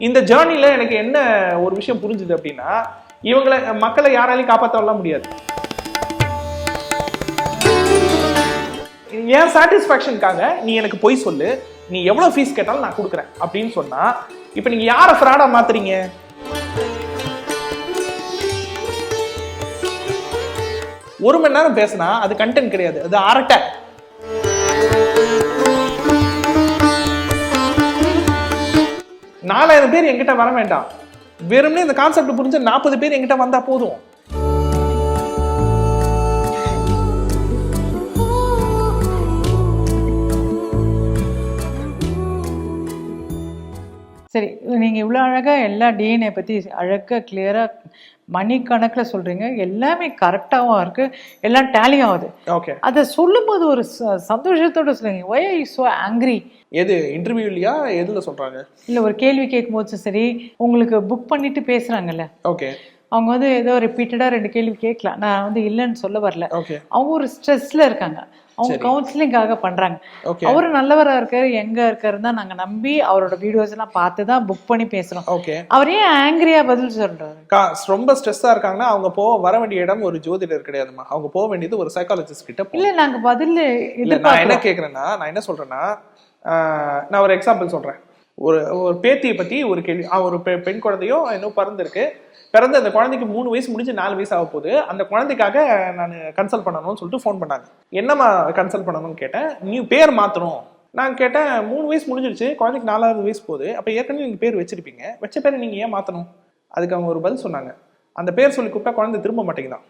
இந்த ஜேர்னியில் எனக்கு என்ன ஒரு விஷயம் புரிஞ்சுது அப்படின்னா இவங்களை மக்களை யாராலையும் காப்பாற்றலாம் முடியாது. என் சாட்டிஸ்ஃபேக்ஷனுக்காக நீ எனக்கு பொய் சொல்லு நீ எவ்வளோ ஃபீஸ் கேட்டாலும் நான் கொடுக்குறேன் அப்படின்னு சொன்னால் இப்போ நீங்கள் யாரை ஃப்ராடாக மாத்துறீங்க? ஒரு மணி நேரம் பேசினா அது கண்டென்ட் கிடையாது அது அரட்டை. நாலாயிரம் பேர் எங்கிட்ட வர வேண்டாம். வெறும்னே இந்த கான்செப்ட் புரிஞ்ச நாற்பது பேர் எங்கிட்ட வந்தா போதும். சரி நீங்க இவ்வளோ அழகா எல்லா டிஎன்ஏ பத்தி அழகா கிளியரா மணிக்கணக்கில் சொல்றீங்க. எல்லாமே கரெக்டாகவும் இருக்கு. எல்லாம் டேலி ஆகுது ஓகே அதை சொல்லும்போது ஒரு சந்தோஷத்தோட சொல்லுங்க. ஒய் ஐ ஸோ ஆங்க்ரி எது இன்டர்வியூலயா எதுல சொல்றாங்க? இல்லை ஒரு கேள்வி கேட்கும்போது சரி உங்களுக்கு புக் பண்ணிட்டு பேசுறாங்கல்ல. ஓகே அவங்க வந்து ஏதோ ரிப்பீட்டடாக ரெண்டு கேள்வி கேட்கலாம். நான் வந்து இல்லைன்னு சொல்ல வரல. ஓகே அவங்க ஒரு ஸ்ட்ரெஸ்ல இருக்காங்க. அவங்க கவுன்சிலிங்காக பண்றாங்க. அவரு நல்லவரா இருக்காரு எங்க இருக்காருன்னு தான் நாங்க நம்பி அவரோட வீடியோஸ் எல்லாம் பார்த்து தான் புக் பண்ணி பேசுறோம். ஓகே அவர் ஏன் ஆங்கிரியா பதில் சொல்றாரு? ரொம்ப ஸ்ட்ரெஸ்ஸா இருக்காங்கன்னா அவங்க போ வர வேண்டிய இடம் ஒரு ஜோதிடர் கிடையாதுமா அவங்க போக வேண்டியது ஒரு சைக்காலஜிஸ்ட் கிட்ட இல்ல நாங்க பதில் நான் என்ன கேக்குறேன்னா நான் என்ன சொல்றேன்னா நான் ஒரு எக்ஸாம்பிள் சொல்றேன். ஒரு ஒரு பேத்தியை பத்தி ஒரு கேள்வி ஒரு பெண் குழந்தையோ இன்னும் பிறந்திருக்கு. பிறந்து அந்த குழந்தைக்கு மூணு வயசு முடிஞ்சு நாலு வயசு ஆக போகுது. அந்த குழந்தைக்காக நான் கன்சல்ட் பண்ணணும்னு சொல்லிட்டு ஃபோன் பண்ணாங்க. என்னம்மா கன்சல்ட் பண்ணணும்னு கேட்டேன். நீ பேர் மாத்தணும். நான் கேட்டேன் மூணு வயசு முடிஞ்சிருச்சு குழந்தைக்கு நாலாவது வயசு போகுது. அப்போ ஏற்கனவே நீங்க பேர் வச்சிருப்பீங்க. வச்ச பேரை நீங்க ஏன் மாத்தணும்? அதுக்கு அவங்க ஒரு பதில் சொன்னாங்க. அந்த பேர் சொல்லி கூப்பிட்டா குழந்தை திரும்ப மாட்டேங்குதான்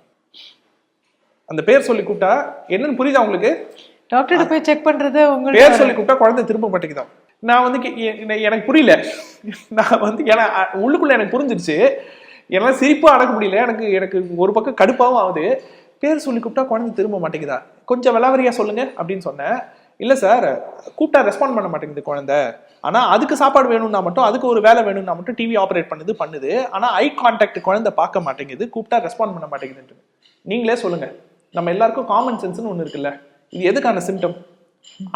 அந்த பேர் சொல்லி கூப்பிட்டா என்னன்னு புரியுதா உங்களுக்கு? டாக்டர்கிட்ட போய் செக் பண்றது உங்களுக்கு பேர் சொல்லி கூப்பிட்டா குழந்தை திரும்ப மாட்டேங்குதான் நான் வந்து எனக்கு புரியல. நான் வந்து ஏன்னா உள்ளுக்குள்ள எனக்கு புரிஞ்சிருச்சு. என்னால் சிரிப்பும் அடக்க முடியல. எனக்கு எனக்கு ஒரு பக்கம் கடுப்பாகவும் ஆகுது. பேர் சொல்லி கூப்பிட்டா குழந்தை திரும்ப மாட்டேங்குதா? கொஞ்சம் விளாவரியா சொல்லுங்க அப்படின்னு சொன்னேன். இல்லை சார் கூப்பிட்டா ரெஸ்பாண்ட் பண்ண மாட்டேங்குது குழந்தை. ஆனால் அதுக்கு சாப்பாடு வேணும்னா மட்டும் அதுக்கு ஒரு வேலை வேணும்னா மட்டும் டிவி ஆப்ரேட் பண்ணுது பண்ணுது. ஆனால் ஐ கான்டாக்ட் குழந்தை பார்க்க மாட்டேங்குது. கூப்பிட்டா ரெஸ்பாண்ட் பண்ண மாட்டேங்குதுன்ட்டு. நீங்களே சொல்லுங்க. நம்ம எல்லாருக்கும் காமன் சென்ஸ்னு ஒன்று இருக்குல்ல. இது எதுக்கான சிம்டம்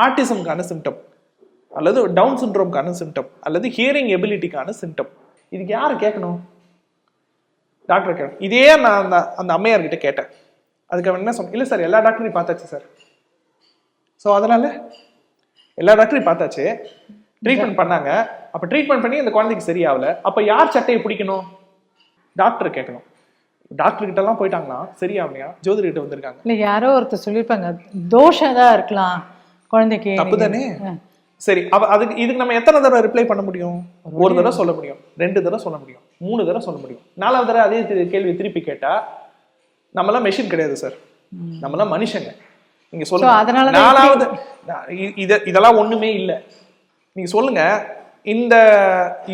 ஆர்டிசம்கான சிம்டம் அல்லது டவுன் சிண்ட்ரோம்க்கான சிம்டம் அல்லது ஹியரிங் எபிலிட்டிக்கான சிம்டம் இதுக்கு யாரை கேட்கணும்? டாக்டர் கேட்கணும். இதே நான் அந்த அந்த அம்மையார் கிட்ட கேட்டேன். அதுக்கு அவன் என்ன சொன்ன இல்லை சார் எல்லா டாக்டரையும் பார்த்தாச்சு சார். ஸோ அதனால எல்லா டாக்டரையும் பார்த்தாச்சு. ட்ரீட்மெண்ட் பண்ணாங்க. அப்போ ட்ரீட்மெண்ட் பண்ணி அந்த குழந்தைக்கு சரியாகல. அப்போ யார் சட்டையை பிடிக்கணும்? டாக்டர் கேட்கணும். டாக்டர் கிட்ட எல்லாம் போயிட்டாங்கன்னா சரியாகலையா? ஜோதிடர் கிட்ட வந்திருக்காங்க. இல்ல யாரோ ஒருத்தர் சொல்லியிருப்பாங்க. தோஷம் தான் இருக்கலாம் குழந்தைக்கு. தப்பு தானே சரி அவ அதுக்கு இதுக்கு நம்ம எத்தனை தடவை ரிப்ளை பண்ண முடியும்? ஒரு தடவை சொல்ல முடியும். ரெண்டு தடவை சொல்ல முடியும். மூணு தடவை சொல்ல முடியும். நாலாவது தடவை அதே கேள்வி திருப்பி கேட்டா நம்மலாம் மெஷின் கிடையாது சார் நம்மலாம் மனுஷங்க. நீங்க சொல்லுங்க. அதனாலதான் நாலாவது இத இதெல்லாம் ஒண்ணுமே இல்ல. நீங்க சொல்லுங்க. இந்த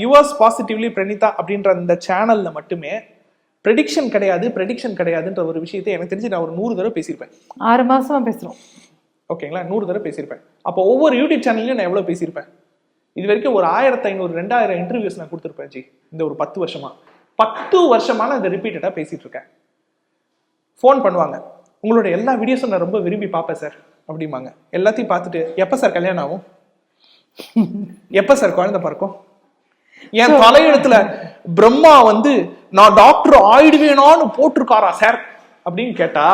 யுஎஸ் பாசிட்டிவ்லி பிரணிதா அப்படின்ற இந்த சேனல்ல மட்டுமே ப்ரெடிக்ஷன் கிடையாது ப்ரெடிக்ஷன் கிடையாதுன்ற ஒரு விஷயத்தை எனக்கு தெரிஞ்சு நான் ஒரு நூறு தடவை பேசியிருப்பேன். ஆறு மாசமா பேசுறோம். ஓகேங்களா? நூறு தடவை பேசியிருப்பேன். அப்போ ஒவ்வொரு யூடியூப் சேனல்லையும் நான் எவ்வளோ பேசியிருப்பேன்? இது வரைக்கும் ஒரு ஆயிரத்தி ஐநூறு ரெண்டாயிரம் இன்டர்வியூஸ் நான் கொடுத்துருப்பேன் ஜி இந்த ஒரு பத்து வருஷமா. பத்து வருஷமா நான் இதை ரிப்பீட்டடாக பேசிட்டு இருக்கேன் ஃபோன் பண்ணுவாங்க. உங்களோட எல்லா வீடியோஸும் நான் ரொம்ப விரும்பி பார்ப்பேன் சார் அப்படிம்பாங்க. எல்லாத்தையும் பார்த்துட்டு எப்போ சார் கல்யாணம் ஆகும்? எப்போ சார் குழந்தை பிறக்கும்? என் தலையெழுத்துல பிரம்மா வந்து நான் டாக்டர் ஆயிடுவேனான்னு போட்டிருக்காரா சார் அப்படின்னு கேட்டா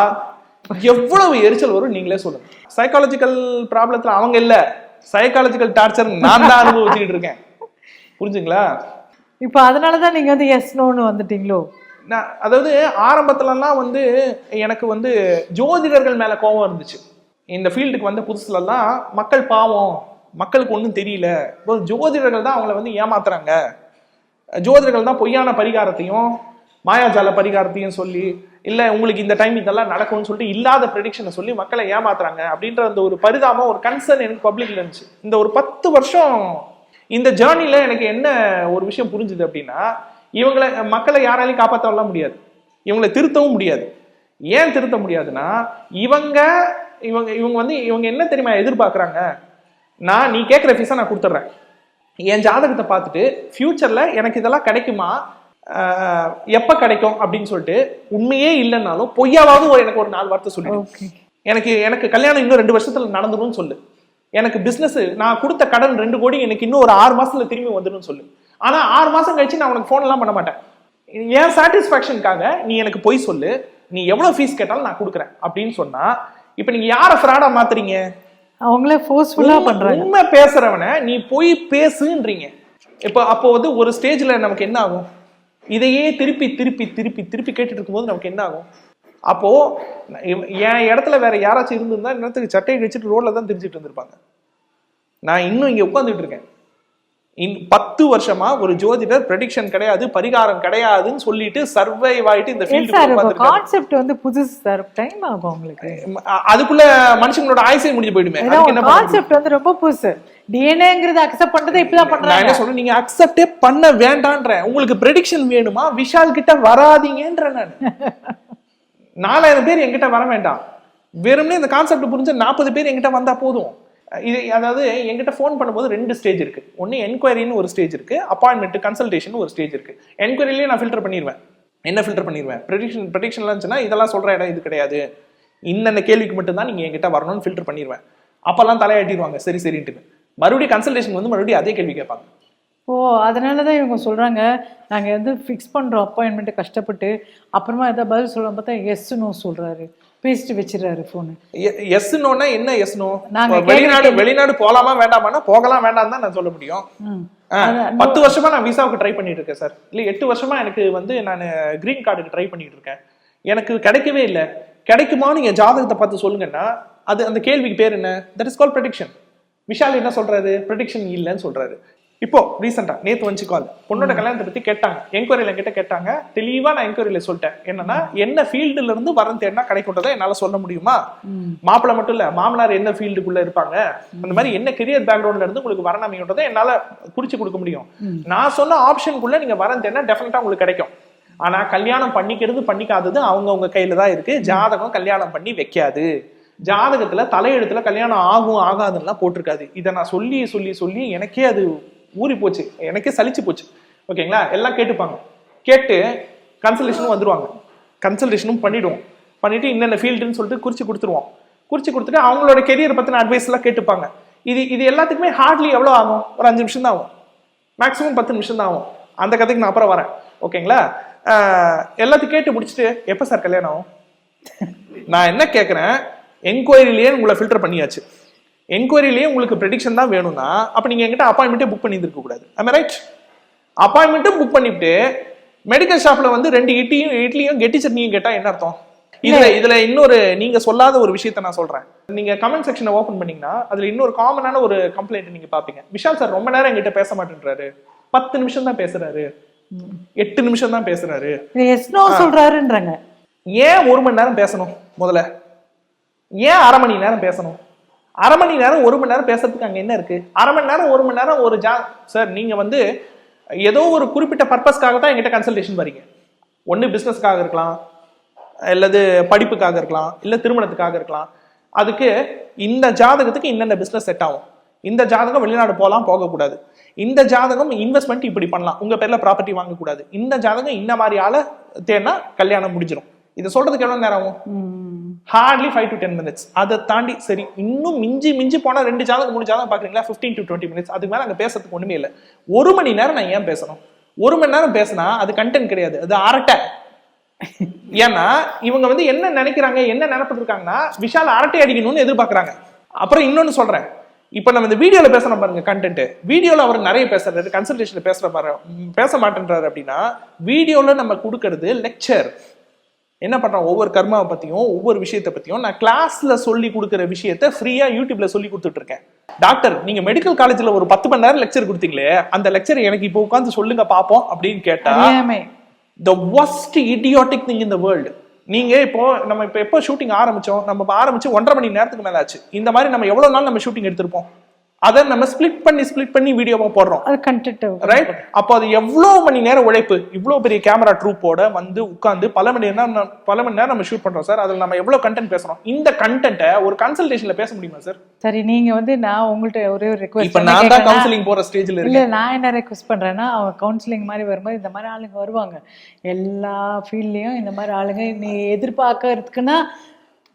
எவ்வளவு எரிச்சல் வரும் நீங்களே சொல்லுங்க. சைக்காலஜிக்கல் ப்ராப்ளத்துல அவங்க இல்ல. சைக்காலஜிக்கல் டார்ச்சர் நான் தான் அனுபவிச்சுக்கிட்டு இருக்கேன். புரிஞ்சுங்களா? இப்போ அதனாலதான் நீங்க வந்து எஸ் நோன்னு வந்துட்டீங்களோ? நான் அதாவது ஆரம்பத்துலலாம் வந்து எனக்கு வந்து ஜோதிடர்கள் மேல கோபம் இருந்துச்சு. இந்த ஃபீல்டுக்கு வந்த புதுசுலலாம் மக்கள் பாவம் மக்களுக்கு ஒன்றும் தெரியல. ஜோதிடர்கள் தான் அவங்கள வந்து ஏமாத்துறாங்க. ஜோதிடர்கள் தான் பொய்யான பரிகாரத்தையும் மாயாஜால பரிகாரத்தையும் சொல்லி இல்ல உங்களுக்கு இந்த டைம் இதெல்லாம் நடக்கும்னு சொல்லிட்டு இல்லாத ப்ரெடிக்ஷனை சொல்லி மக்களை ஏமாத்துறாங்க. அப்படின்ற அந்த ஒரு பரிதாபம் ஒரு கன்சர்ன் எனக்கு பப்ளிக்ல இருந்துச்சு. இந்த ஒரு பத்து வருஷம் இந்த ஜேர்னில எனக்கு என்ன ஒரு விஷயம் புரிஞ்சுது அப்படின்னா இவங்களை மக்களை யாராலையும் காப்பாற்றலாம் முடியாது. இவங்களை திருத்தவும் முடியாது. ஏன் திருத்த முடியாதுன்னா இவங்க இவங்க இவங்க வந்து இவங்க என்ன தெரியுமா எதிர்பார்க்குறாங்க? நான் நீ கேட்குற ஃபீஸை நான் கொடுத்துட்றேன். என் ஜாதகத்தை பார்த்துட்டு ஃப்யூச்சரில் எனக்கு இதெல்லாம் கிடைக்குமா? எப்ப கிடைக்கும் அப்படின்னு சொல்லிட்டு உண்மையே இல்லைன்னாலும் பொய்யாவது ஒரு எனக்கு ஒரு நாலு வார்த்தை சொல்லி எனக்கு எனக்கு கல்யாணம் இன்னும் ரெண்டு வருஷத்துல நடந்துரும்னு சொல்லு. எனக்கு பிசினஸ் நான் கொடுத்த கடன் ரெண்டு கோடி எனக்கு இன்னும் ஒரு ஆறு மாசத்துல திரும்பி வந்துடும் சொல்லு. ஆனா ஆறு மாசம் கழிச்சு நான் உனக்கு ஃபோன் எல்லாம் பண்ண மாட்டேன். என் சாட்டிஸ்ஃபேக்ஷனுக்காக நீ எனக்கு பொய் சொல்லு. நீ எவ்வளவு ஃபீஸ் கேட்டாலும் நான் கொடுக்குறேன் அப்படின்னு சொன்னா இப்ப நீங்க யார ஃப்ராடா மாத்துறீங்க? அவங்களே ஃபோர்ஸ்ஃபுல்லா பண்றாங்க. உண்மை பேசுறவனை நீ போய் பேசுன்றீங்க. இப்போ அப்போ வந்து ஒரு ஸ்டேஜ்ல நமக்கு என்ன ஆகும்? இதையே திருப்பி திருப்பி திருப்பி திருப்பி கேட்டுட்டு இருக்கும்போது நமக்கு என்ன ஆகும் அப்போ என் இடத்துல வேற யாராச்சும் இருந்திருந்தா இன்னத்துக்கு சட்டையை வச்சுட்டு ரோட்ல தான் திரிச்சிட்டு இருந்திருப்பாங்க. நான் இன்னும் இங்க உட்காந்துட்டு இருக்கேன் இன் பத்து வருஷமா ஒரு ஜோதிடர் ப்ரெடிக்ஷன் கிடையாது பரிகாரம் கிடையாதுன்னு சொல்லிட்டு சர்வைவ் ஆயிட்டு இந்த ஃபீல்டு கான்செப்ட் வந்து புதுசு சார். டைம் ஆகும் உங்களுக்கு. அதுக்குள்ள மனுஷங்களோட ஆயுசே முடிஞ்சு போயிடுமே. என்ன? கான்செப்ட் வந்து ரொம்ப புதுசு. டிஎன்ஏங்கிறது அக்செப்ட் பண்றதை இப்பதான் பண்றாங்க. என்ன சொல்றேன் நீங்க அக்செப்டே பண்ண வேண்டான்றேன். உங்களுக்கு ப்ரெடிக்ஷன் வேணுமா? விஷால் கிட்ட வராதீங்கன்ற நான். நாலாயிரம் பேர் என்கிட்ட வர வேண்டாம். வெறும்னே இந்த கான்செப்ட் புரிஞ்ச நாற்பது பேர் என்கிட்ட வந்தா போதும். இது அதாவது எங்கிட்ட ஃபோன் பண்ணும்போது ரெண்டு ஸ்டேஜ் இருக்கு. ஒன்று என்கொயரின்னு ஒரு ஸ்டேஜ் இருக்கு அப்பாயின்மெண்ட் கன்சல்டேஷன் ஒரு ஸ்டேஜ் இருக்கு. என்கொயரிலேயே நான் ஃபில்டர் பண்ணிடுவேன் என்ன ஃபில்டர் பண்ணிடுவேன் ப்ரெடிக்ஷன் ப்ரெடிக்ஷன்லாம் இருந்துச்சுன்னா இதெல்லாம் சொல்ற இடம் இது கிடையாது. இன்னென்ன கேள்விக்கு மட்டும்தான் நீங்கள் நீங்க வரணும்னு ஃபில்டர் பண்ணிடுவேன் அப்பெல்லாம் தலையாட்டிடுவாங்க சரி சரின்ட்டு. மறுபடியும் கன்சல்டேஷன் வந்து மறுபடியும் அதே கேள்வி கேட்பாங்க. ஓ அதனால தான் இவங்க சொல்கிறாங்க நாங்கள் வந்து ஃபிக்ஸ் பண்ணுறோம் அப்பாயின்மெண்ட்டு கஷ்டப்பட்டு அப்புறமா எதாவது பதில் சொல்கிறோம் பார்த்தா எஸ் நோ பேசிட்டு வச்சிடுறாரு ஃபோனு எஸ் நோனா என்ன எஸ் நோ நாங்க வெளிநாடு வெளிநாடு போலாமா வேண்டாமான்னா போகலாம் வேண்டாம் தான் நான் சொல்ல முடியும். பத்து வருஷமா நான் விசாவுக்கு ட்ரை பண்ணிட்டு இருக்கேன் சார் இல்ல எட்டு வருஷமா எனக்கு வந்து நான் கிரீன் கார்டுக்கு ட்ரை பண்ணிட்டு இருக்கேன் எனக்கு கிடைக்கவே இல்லை. கிடைக்குமான்னு என் ஜாதகத்தை பார்த்து சொல்லுங்கன்னா அது அந்த கேள்விக்கு பேர் என்ன? That is call prediction Vishal என்ன சொல்றாரு? ப்ரெடிக்ஷன் இல்லைன்னு சொல்றாரு. இப்போ ரீசெண்டா நேத்து வந்துச்சு கால் பொண்ணோட கல்யாணத்தை பத்தி கேட்டாங்க. என்கொயரியில என்கிட்ட கேட்டாங்க. தெளிவா நான் என்கொயரியில சொல்லிட்டேன். என்னன்னா என்ன ஃபீல்டுல இருந்து வரன் தேடினா கிடைக்கும்ன்றதை என்னால சொல்ல முடியுமா? மாப்பிள்ளை மட்டும் இல்ல மாமனார் என்ன ஃபீல்டுக்குள்ள இருப்பாங்க? அந்த மாதிரி என்ன கெரியர் பேக்ரவுண்ட்ல இருந்து உங்களுக்கு வரன் அமையுன்றதை என்னால குறிச்சு கொடுக்க முடியும். நான் சொன்ன ஆப்ஷனுக்குள்ள நீங்க வரன் தேடினா டெஃபினட்டா உங்களுக்கு கிடைக்கும். ஆனா கல்யாணம் பண்ணிக்கிறது பண்ணிக்காதது அவங்க உங்க கையில தான் இருக்கு. ஜாதகம் கல்யாணம் பண்ணி வைக்காது. ஜாதகத்துல தலையெழுத்துல கல்யாணம் ஆகும் ஆகாதுன்னுலாம் போட்டிருக்காது. இதை நான் சொல்லி சொல்லி சொல்லி எனக்கே அது ஊறி போச்சு. எனக்கே சலிச்சு போச்சு. ஓகேங்களா எல்லாம் கேட்டுப்பாங்க. கேட்டு கன்சல்டேஷனும் வந்துடுவாங்க கன்சல்டேஷனும் பண்ணிவிடுவோம் பண்ணிவிட்டு இன்னென்ன ஃபீல்டுன்னு சொல்லிட்டு குறித்து கொடுத்துருவோம். குறித்து கொடுத்துட்டு அவங்களோட கெரியர் பற்றின அட்வைஸ் எல்லாம் கேட்டுப்பாங்க. இது இது எல்லாத்துக்குமே ஹார்ட்லி எவ்வளோ ஆகும்? ஒரு அஞ்சு நிமிஷம் தான் ஆகும். மேக்ஸிமம் பத்து நிமிஷம் தான் ஆகும். அந்த கதைக்கு நான் அப்புறம் வரேன். ஓகேங்களா எல்லாத்தையும் கேட்டு முடிச்சுட்டு எப்போ சார் கல்யாணம் ஆகும்? நான் என்ன கேட்குறேன் என்கொயரிலேயே உங்களை ஃபில்டர் பண்ணியாச்சு. என்கொயரிலேயே உங்களுக்கு ப்ரெடிக்ஷன் தான் வேணும்னா அப்போ நீங்கள் என்கிட்ட அப்பாயின்மெண்ட்டே புக் பண்ணியிருக்க கூடாது. I ரைட் அப்பாயின்மெண்ட்டும் புக் பண்ணிவிட்டு மெடிக்கல் ஷாப்பில் வந்து ரெண்டு இட்லியும் இட்லியும் கெட்டி சட்னியும் கேட்டால் என்ன அர்த்தம்? இதுல இதுல இன்னொரு நீங்க சொல்லாத ஒரு விஷயத்த நான் சொல்றேன். நீங்க கமெண்ட் செக்ஷனை ஓபன் பண்ணீங்கன்னா அதுல இன்னொரு காமனான ஒரு கம்ப்ளைண்ட் நீங்க பாப்பீங்க விஷால் சார் ரொம்ப நேரம் என்கிட்ட பேச மாட்டேன்றாரு. பத்து நிமிஷம் தான் பேசுறாரு. எட்டு நிமிஷம் தான் பேசுறாரு. சொல்றாருன்றாங்க. ஏன் ஒரு மணி நேரம் பேசணும் முதல்ல? ஏன் அரை மணி நேரம் பேசணும்? அரை மணி நேரம் ஒரு மணி நேரம் பேசுறதுக்கு அங்கே என்ன இருக்கு? அரை மணி நேரம் ஒரு மணி நேரம் ஒரு ஜா சார் நீங்க வந்து ஏதோ ஒரு குறிப்பிட்ட பர்பஸ்க்காக தான் எங்கிட்ட கன்சல்டேஷன் வரீங்க ஒன்று பிஸ்னஸ்க்காக இருக்கலாம் அல்லது படிப்புக்காக இருக்கலாம் இல்லை திருமணத்துக்காக இருக்கலாம். அதுக்கு இந்த ஜாதகத்துக்கு இன்னென்ன பிஸ்னஸ் செட் ஆகும். இந்த ஜாதகம் வெளிநாடு போகலாம் போகக்கூடாது. இந்த ஜாதகம் இன்வெஸ்ட்மெண்ட் இப்படி பண்ணலாம். உங்கள் பேரில் ப்ராப்பர்ட்டி வாங்கக்கூடாது. இந்த ஜாதகம் இந்த மாதிரி ஆளை தேடினா கல்யாணம் முடிஞ்சிடும் இதை சொல்கிறதுக்கு எவ்வளோ நேரம் ஆகும்? Hardly five to ten minutes அதை தாண்டி சரி இன்னும் மிஞ்சி மிஞ்சி போனால் ரெண்டு ஜாதகம் மூணு ஜாதகம் பார்க்குறீங்களா? ஃபிஃப்டீன் டு டுவெண்ட்டி மினிட்ஸ் அதுக்கு மேலே அங்கே பேசுறதுக்கு ஒன்றுமே இல்லை. ஒரு மணி நேரம் நான் ஏன் பேசணும்? ஒரு மணி நேரம் பேசினா அது கண்டென்ட் கிடையாது. அது அரட்டை. ஏன்னா இவங்க வந்து என்ன நினைக்கிறாங்க என்ன நினைப்பிட்டு இருக்காங்கன்னா விஷால் அரட்டை அடிக்கணும்னு எதிர்பார்க்குறாங்க. அப்புறம் இன்னொன்று சொல்கிறேன் இப்போ நம்ம இந்த வீடியோவில் பேசுகிறோம் பாருங்க கண்டென்ட் வீடியோவில் அவர் நிறைய பேசுறாரு கன்சல்டேஷனில் பேசுற பாரு பேச மாட்டேன்றாரு அப்படின்னா வீடியோவில் நம்ம கொடுக்கறது லெக்சர் என்ன பண்றோம் ஒவ்வொரு கர்மாவை பத்தியும் ஒவ்வொரு விஷயத்தை பத்தியும் நான் கிளாஸ்ல சொல்லி கொடுக்குற விஷயத்த ஃப்ரீயா யூடியூப்ல சொல்லி கொடுத்துட்டு இருக்கேன் டாக்டர் நீங்க மெடிக்கல் காலேஜ்ல ஒரு பத்து மணி நேரம் லெக்சர் கொடுத்தீங்களே அந்த லெக்சர் எனக்கு இப்போ உட்காந்து சொல்லுங்க பாப்போம் அப்படின்னு கேட்டா அறியாமை. த idiotic thing in the world. நீங்க இப்போ நம்ம இப்போ எப்போ ஷூட்டிங் ஆரம்பிச்சோம்? நம்ம ஆரம்பிச்சு ஒன்றரை மணி நேரத்துக்கு மேல ஆச்சு இந்த மாதிரி நம்ம எவ்வளவு நாள் நம்ம ஷூட்டிங் எடுத்திருப்போம்? அதை நம்ம ஸ்ப்ளிட் பண்ணி ஸ்ப்ளிட் பண்ணி வீடியோவா போடுறோம். ரைட் அப்போ அது எவ்வளவு மணி நேரம் உழைப்பு இவ்வளவு பெரிய கேமரா ட்ரூப்போட வந்து உட்கார்ந்து பல மணி நேரம் பல மணி நேரம் நம்ம ஷூட் பண்றோம் சார் அதுல நம்ம எவ்வளவு கண்டென்ட் பேசுறோம்? இந்த கண்டென்ட்டை ஒரு கன்சல்டேஷன்ல பேச முடியுமா சார் சரி நீங்க வந்து நான் உங்கள்ட்ட ஒரே ஒரு இப்ப ரெக்வஸ்ட் நான் தான் கவுன்சிலிங் போற ஸ்டேஜ்ல இருக்கேன் இல்ல நான் என்ன ரெக்வஸ்ட் பண்றேன்னா அவங்க கவுன்சிலிங் மாதிரி வரும்போது இந்த மாதிரி ஆளுங்க வருவாங்க. எல்லா ஃபீல்ட்லயும் இந்த மாதிரி ஆளுங்க. நீ எதிர்பார்க்கறதுக்குன்னா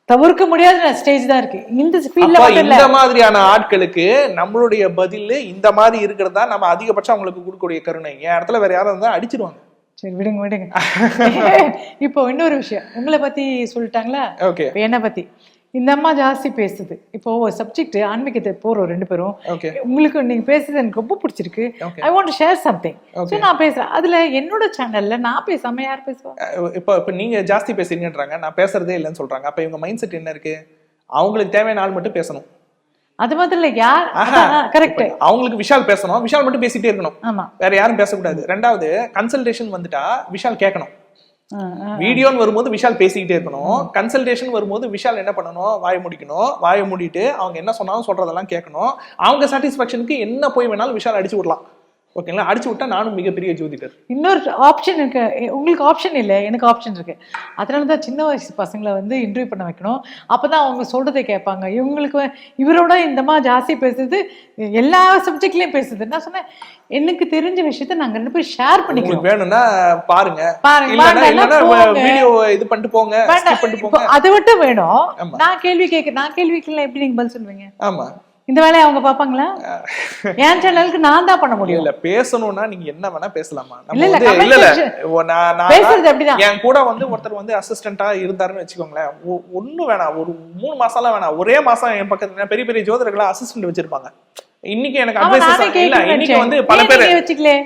தவிர்க்க முடியாத ஸ்டேஜ் தான் இருக்கு. இந்த ஃபீல்ட்ல இந்த மாதிரியான ஆட்களுக்கு நம்மளுடைய பதில் இந்த மாதிரி இருக்கிறதா நம்ம அதிகபட்சம் அவங்களுக்கு கொடுக்கக்கூடிய கருணை. என் இடத்துல வேற யாரும் இருந்தா அடிச்சிருவாங்க சரி விடுங்க விடுங்க. இப்போ இன்னொரு விஷயம். உங்களை பத்தி சொல்லிட்டாங்களா? ஓகே என்ன பத்தி. இந்த அம்மா ஜாஸ்தி பேசுது. இப்போ ஒரு சப்ஜெக்ட் ஆன்மீகத்தை போறோம் ரெண்டு பேரும். உங்களுக்கு நீங்க பேசுறது எனக்கு ரொம்ப பிடிச்சிருக்கு. I want share something. So நான் பேசுறேன். அதுல என்னோட சேனல்ல நான் பேசாம யார் பேசுவா? இப்போ இப்போ நீங்க ஜாஸ்தி பேசுறீங்கன்றாங்க. நான் பேசுறதே இல்லைன்னு சொல்றாங்க. அப்ப இவங்க மைண்ட் செட் என்ன இருக்கு? அவங்களுக்கு தேவையான ஆள் மட்டும் பேசணும். அது மாதிரி இல்ல யார்? கரெக்ட் அவங்களுக்கு விஷால் பேசணும். விஷால் மட்டும் பேசிட்டே இருக்கணும். ஆமா. வேற யாரும் பேசக்கூடாது. ரெண்டாவது கன்சல்டேஷன் வந்துட்டா விஷால் கேட்கணும். வீடியோன்னு வரும்போது விஷால் பேசிக்கிட்டே இருக்கணும். கன்சல்டேஷன் வரும்போது விஷால் என்ன பண்ணணும்? வாயை முடிக்கணும். வாயை மூடிட்டு அவங்க என்ன சொன்னாலும் சொல்றதெல்லாம் கேட்கணும். அவங்க சாட்டிஸ்பாக்சனுக்கு என்ன போய் வேணாலும் விஷால் அடிச்சு விடலாம். ஓகேங்களா? அடிச்சு விட்டா நானும் மிகப்பெரிய ஜோதிடர். இன்னொரு ஆப்ஷன் இருக்கு. உங்களுக்கு ஆப்ஷன் இல்லை. எனக்கு ஆப்ஷன் இருக்கு. அதனால தான் சின்ன வயசு பசங்களை வந்து இன்டர்வியூ பண்ண வைக்கணும். அப்பதான் அவங்க சொல்றதை கேட்பாங்க. இவங்களுக்கு இவரோட இந்த மாதிரி ஜாஸ்தி பேசுது எல்லா சப்ஜெக்ட்லயும் பேசுது நான் சொன்னேன் எனக்கு தெரிஞ்ச விஷயத்த நாங்க ரெண்டு பேரும் ஷேர் பண்ணிக்கிறோம் வேணும்னா பாருங்க. பாருங்க. வீடியோ இது பண்ணிட்டு போங்க அதை விட்டு வேணும். நான் கேள்வி கேட்க நான் கேள்விக்கெல்லாம் எப்படி நீங்க பதில் சொல்லுவீங்க? ஆமா. இந்த வேலையை அவங்க பார்ப்பாங்களா? என் சேனலுக்கு நான் தான் பண்ண முடியும்? இல்ல பேசணும்னா நீங்க என்ன வேணா பேசலாமா? இல்ல, இல்ல, நான் நான் பேசுறது அப்படிதான். என் கூட வந்து ஒருத்தர் வந்து அசிஸ்டண்டா இருந்தாருன்னு வச்சுக்கோங்களேன். ஒ- ஒண்ணும் வேணாம். ஒரு மூணு மாசம்லாம் வேணாம். ஒரே மாசம் என் பக்கத்துல பெரிய பெரிய ஜோதர்களை அசிஸ்டன்ட் வச்சிருப்பாங்க. இன்னைக்கு எனக்கு அட்வைஸ் இல்ல இன்னைக்கு வந்து. பல பேர்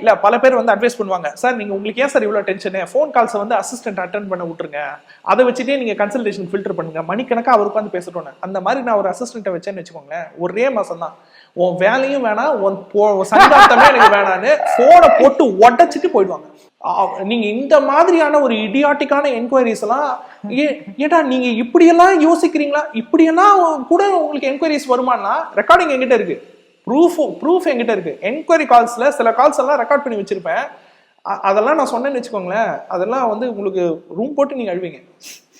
இல்ல பல பேர் வந்து அட்வைஸ் பண்ணுவாங்க. சார் நீங்க உங்களுக்கு ஏன் சார் இவ்வளவு டென்ஷனு ஃபோன் கால்ஸ் வந்து அசிஸ்டன்ட் அட்டன் பண்ண விட்டுருங்க. அதை வச்சுட்டே நீங்க கன்சல்டேஷன் ஃபில்டர் பண்ணுங்க. மணிக்கணக்கா அவர் உட்காந்து பேசட்டோன்னு அந்த மாதிரி நான் ஒரு அசிஸ்டன்ட்டை வச்சேன்னு வச்சுக்கோங்களேன். ஒரே மாசம் தான். உன் வேலையும் வேணாம். உன் சங்காத்தமே எனக்கு வேணான்னு போனை போட்டு உடைச்சிட்டு போயிடுவாங்க. நீங்க இந்த மாதிரியான ஒரு இடியாட்டிக்கான என்கொயரிஸ் எல்லாம் ஏடா நீங்க இப்படியெல்லாம் யோசிக்கிறீங்களா? இப்படியெல்லாம் கூட உங்களுக்கு என்கொயரிஸ் வருமானா? ரெக்கார்டிங் என்கிட்ட இருக்கு. ப்ரூஃப் ப்ரூஃப் என்கிட்ட இருக்கு. என்கொயரி கால்ஸ்ல சில கால்ஸ் எல்லாம் ரெக்கார்ட் பண்ணி வச்சிருப்பேன். அதெல்லாம் நான் சொன்னேன்னு வச்சுக்கோங்களேன். அதெல்லாம் வந்து உங்களுக்கு ரூம் போட்டு நீங்க அழுவீங்க.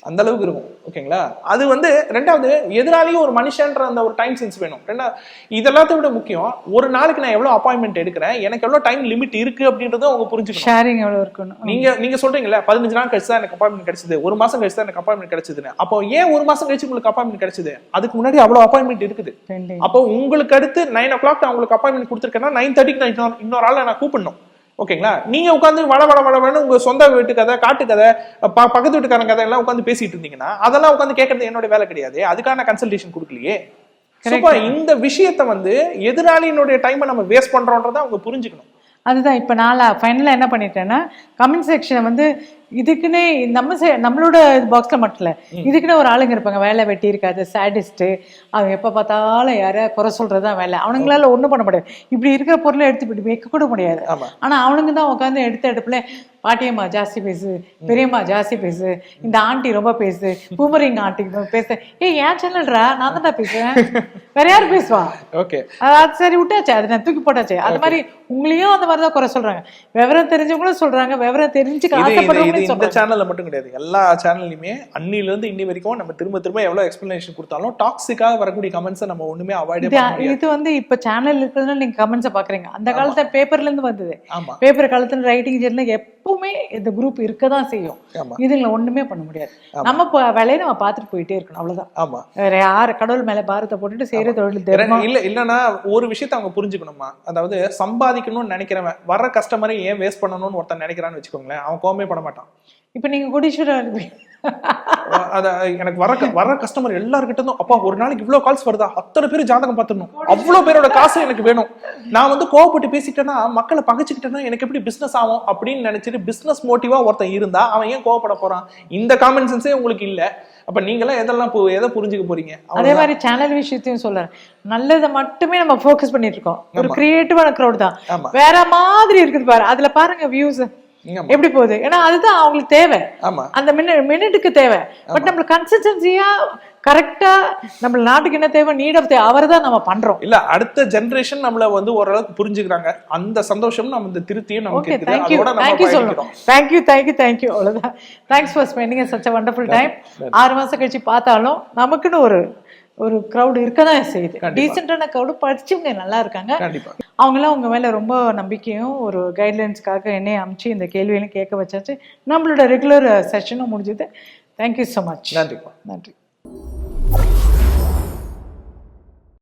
அந்த அளவுக்கு இருக்கும் ஓகேங்களா? அது வந்து ரெண்டாவது எதிராளியும் ஒரு மனுஷன்ற அந்த ஒரு டைம் சென்ஸ் வேணும். ரெண்டாவது இதெல்லாத்த விட முக்கியம் ஒரு நாளைக்கு நான் எவ்வளவு அப்பாயின்மெண்ட் எடுக்கிறேன் எனக்கு எவ்வளவு டைம் லிமிட் இருக்கு அப்படின்றத அவங்க புரிஞ்சுக்கணும். ஷேரிங் எவ்வளவு இருக்கணும்? நீங்க நீங்க சொல்றீங்கல்ல பதினஞ்சு நாள் கழிச்சு தான் எனக்கு அப்பாயின்மெண்ட் கிடைச்சது ஒரு மாசம் கழிச்சு தான் எனக்கு அப்பாயின்மெண்ட் கிடைச்சதுன்னு. அப்போ ஏன் ஒரு மாசம் கழிச்சு உங்களுக்கு அப்பாயின்மெண்ட் கிடைச்சது? அதுக்கு முன்னாடி அவ்வளவு அப்பாயின்மெண்ட் இருக்குது. அப்போ உங்களுக்கு அடுத்து நைன் ஓ கிளாக் நான் உங்களுக்கு அப்பாயின்மெண்ட் கொடுத்துருக்கேன்னா நைன் தேர்ட்டிக்கு நான் இன்னொரு- இன்னொரு ஆளை நான் கூப்பிடணும். ஓகேங்களா? நீங்க உட்காந்து வள வள வளன்னு உங்க சொந்த வீட்டு கதை காட்டு கதை பக்கத்து வீட்டுக்காரங்க கதை எல்லாம் உட்காந்து பேசிட்டு இருந்தீங்கன்னா அதெல்லாம் உட்காந்து கேட்கறது என்னோட வேலை கிடையாது. அதுக்கான கன்சல்டேஷன் கொடுக்கலையே. இந்த விஷயத்த வந்து எதிராளியினுடைய டைமை நம்ம வேஸ்ட் பண்றோன்றதை அவங்க புரிஞ்சுக்கணும். அதுதான் இப்போ நான் ஃபைனலாக என்ன பண்ணிட்டேன்னா கமெண்ட் செக்ஷனை வந்து இதுக்குன்னே நம்ம நம்மளோட பாக்ஸில் மட்டும் இல்லை. இதுக்குன்னு ஒரு ஆளுங்க இருப்பாங்க. வேலை வெட்டி இருக்காது சேடிஸ்ட்டு அவங்க எப்போ பார்த்தாலும் யாரையா குறை சொல்கிறது தான் வேலை. அவனுங்களால ஒன்றும் பண்ண முடியாது. இப்படி இருக்கிற பொருளை எடுத்து இப்படி வைக்க கூட முடியாது. ஆனால் அவனுங்க தான் உட்காந்து எடுத்த எடுப்புல பாட்டியம்மா ஜாஸ்தி பேசு பெரியம்மா ஜாஸ்தி பேசு இந்த ஆண்டி ரொம்ப பேசு பூமரிங் ஆண்டி பேசு. ஏய் ஏன் சேனல்ரா நான் தான்டா பேசுவேன். வேற யார் பேசுவா? ஓகே. அது சரி விட்டாச்சு. அது நான் தூக்கி போட்டாச்சு. அது மாதிரி உங்களையும் அந்த மாதிரி தான் குறை சொல்றாங்க. விவரம் தெரிஞ்சவங்களும் சொல்றாங்க. விவரம் தெரிஞ்சுக்க இது இது இந்த சேனல்ல மட்டும் கிடையாது. எல்லா சேனல்லையுமே அன்னில இருந்து இன்னி வரைக்கும் நம்ம திரும்ப திரும்ப எவ்வளவு எக்ஸ்பிளனேஷன் கொடுத்தாலும் டாக்ஸிக்காக வரக்கூடிய கமெண்ட்ஸை நம்ம ஒண்ணுமே அவாய்ட் இது வந்து இப்ப சேனல் இருக்கிறதுனால நீங்க கமெண்ட்ஸை பாக்குறீங்க அந்த காலத்துல பேப்பர்ல இருந்து வந்தது. ஆமா. பேப்பர் காலத்துல ரைட்டிங் ஜெர்னல் எப்பவுமே இந்த குரூப் இருக்க தான் செய்யும் இதுங்களை ஒண்ணுமே பண்ண முடியாது. நம்ம வேலையை நம்ம பார்த்துட்டு போயிட்டே இருக்கணும் அவ்வளவுதான். ஆமா. வேற யார் கடவுள் மேல பாரத்தை போட்டுட்டு செய்யற தொழில் தர்மம் இல்ல இல்லனா ஒரு விஷயத்தை அவங்க புரிஞ்சுக்கணுமா? அதாவது சம்பாதிக்கணும்னு நினைக்கிறவன் வர்ற கஸ்டமரை ஏன் வேஸ்ட் பண்ணணும்னு ஒருத்தன் நினைக்கிறான்னு வச்சுக்கோங்களேன் அவன் கோவமே பட மாட்டான். இப்ப நீங்க கோடீஸ்வரர். அத எனக்கு வர வர கஸ்டமர் எல்லார்கிட்ட இருந்தும் அப்பா ஒரு நாளைக்கு இவ்வளவு கால்ஸ் வருதா? அத்தனை பேர் ஜாதகம் பார்த்துடணும். அவ்வளவு பேரோட காசு எனக்கு வேணும். நான் வந்து கோவப்பட்டு பேசிட்டேன்னா மக்களை பகைச்சுக்கிட்டேன்னா எனக்கு எப்படி பிசினஸ் ஆகும்? அப்படின்னு நினைச்சிட்டு பிசினஸ் மோட்டிவா ஒருத்தன் இருந்தா அவன் ஏன் கோவப்பட போறான்? இந்த காமன் சென்ஸே உங்களுக்கு இல்ல. அப்ப நீங்களாம் எதெல்லாம் பு- எதை புரிஞ்சுக்க போறீங்க? அதே. மாதிரி சேனல் விஷயத்தையும் சொல்றேன். நல்லதை மட்டுமே நம்ம ஃபோக்கஸ் பண்ணிட்டு இருக்கோம். ஒரு கிரியேட்டிவான க்ரௌட் தான். வேற மாதிரி இருக்குது பாரு. அதுல பாருங்க வியூஸ் எப்படி போகுது? ஏன்னா அதுதான் அவங்களுக்கு தேவை. ஆமா. அந்த மினி மினிட்டுக்கு தேவை. பட் நம்மளுக்கு கன்சிஸ்டன்சியா கரெக்டா நம்ம நாட்டுக்கு என்ன தேவை நீட் ஆஃப் அவரை தான் நம்ம பண்றோம். இல்ல அடுத்த ஜெனரேஷன் நம்மள வந்து ஓரளவுக்கு புரிஞ்சுக்கிறாங்க. அந்த சந்தோஷம் நம்ம இந்த திருத்தியும் நமக்கு இருக்குது. தேங்க்யூ நம்ம சொல்லணும். Thank you thank you thank you அவ்வளவுதான். Thanks for spending such a wonderful time ஆறு மாசம் கழிச்சு பார்த்தாலும் நமக்குன்னு ஒரு ஒரு க்ரௌடு இருக்க தான் செய்யுது. டீசெண்டான க்ரௌடு படிச்சவங்க நல்லா இருக்காங்க. அவங்களாம் உங்க மேல ரொம்ப நம்பிக்கையும் ஒரு கைட்லைன்ஸ்க்காக என்னைய அமுச்சு இந்த கேள்வியெல்லாம் கேட்க வச்சாச்சு. நம்மளோட ரெகுலர் செஷனும் முடிஞ்சது. தேங்க்யூ ஸோ மச் நன்றிப்பா. நன்றி.